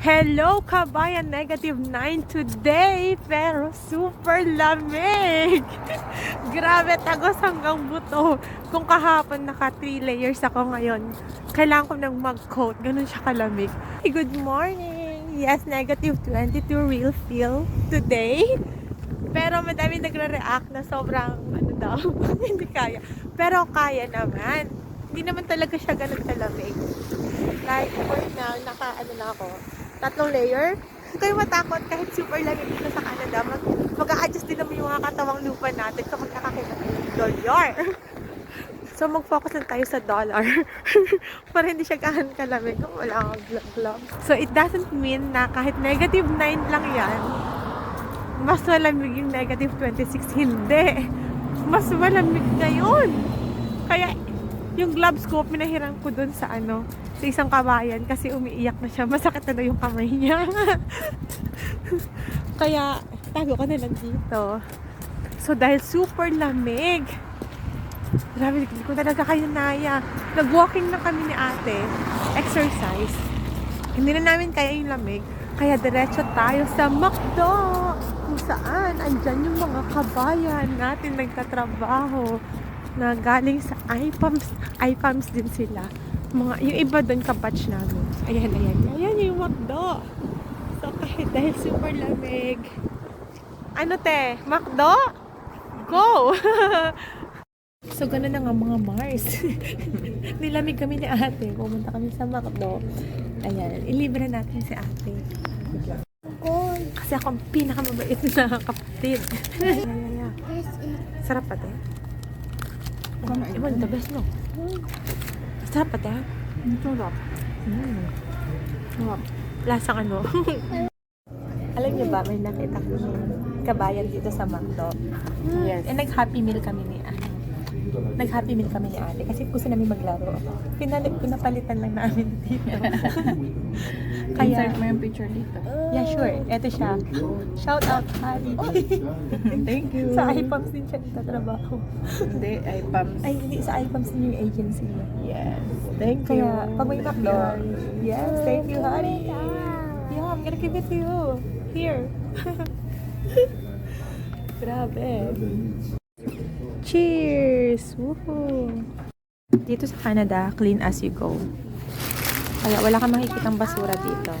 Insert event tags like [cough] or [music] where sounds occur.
Hello, kabayan! Negative 9 today, pero super lamig! [laughs] Grabe, tagos hanggang buto. Kung kahapon naka 3 layers ako ngayon, kailangan ko nang mag-coat. Ganun siya kalamig. Hey, good morning! Yes, negative 22 real feel today. Pero madami nagre-react na sobrang ano daw, [laughs] hindi kaya. Pero kaya naman. Hindi naman talaga siya ganun kalamig. Like, for now, naka, ano na ako, tatlong layer. Huwag kayo matakot kahit super lamig dito sa Canada. Mag, mag-a-adjust din naman yung mga katawang lupa natin kapag nakakita ng dollar. [laughs] So, mag-focus lang tayo sa dollar. [laughs] Para hindi siya gahan kalamig kung wala kang glove. So, it doesn't mean na kahit negative 9 lang yan, mas malamig yung negative 26. Hindi. Mas malamig ngayon. Kaya, yung gloves ko, pinahiram ko dun sa ano, sa isang kabayan kasi umiiyak na siya. Masakit na yung kamay niya. [laughs] Kaya, tago ko na lang dito. So, dahil super lamig, grabe, hindi ko talaga kayo naya. Nag-walking na kami ni ate, exercise. Hindi na namin kaya yung lamig, kaya diretso tayo sa McDo kung saan andyan yung mga kabayan natin nagtatrabaho na galing sa IPAMS, IPAMS din sila. Mga, yung iba doon kabatch namin. Ayan, ayan. Ayan yung McDo. So, kahit dahil super lamig. Ano te? McDo? Go! [laughs] so, ganun na nga mga Mars. [laughs] Nilamig kami ni ate. Pumunta kami sa McDo. Ayan, ilibre natin si ate. Kasi ako ang pinakamabait na kapatid. [laughs] Sarap pa te. Iwan, the best no. [laughs] Sarap pa te. Sarap. Mm. Sarap. Lasang ano. [laughs] Alam niyo ba, may nakita ko kabayan dito sa McDo. Yes. Eh, nag-happy meal kami ni ano. Nag-happy meal kami ni ate kasi gusto namin maglaro. Pinal pinapalitan lang namin [laughs] dito. Kaya, Insert mo yung picture dito. yeah, sure. Ito siya. Shout out, Hari. [laughs] Thank you. sa iPams din siya nagtatrabaho. Hindi, ay pams. Ay, hindi. Sa iPams din yung agency niya. Yes. Thank you. Kaya, pag may McDo, yes, thank you, Hari. Yeah, I'm gonna give it to you. Here. [laughs] Grabe. Cheers! Woohoo! Dito sa Canada, clean as you go. Kaya wala kang makikitang basura dito.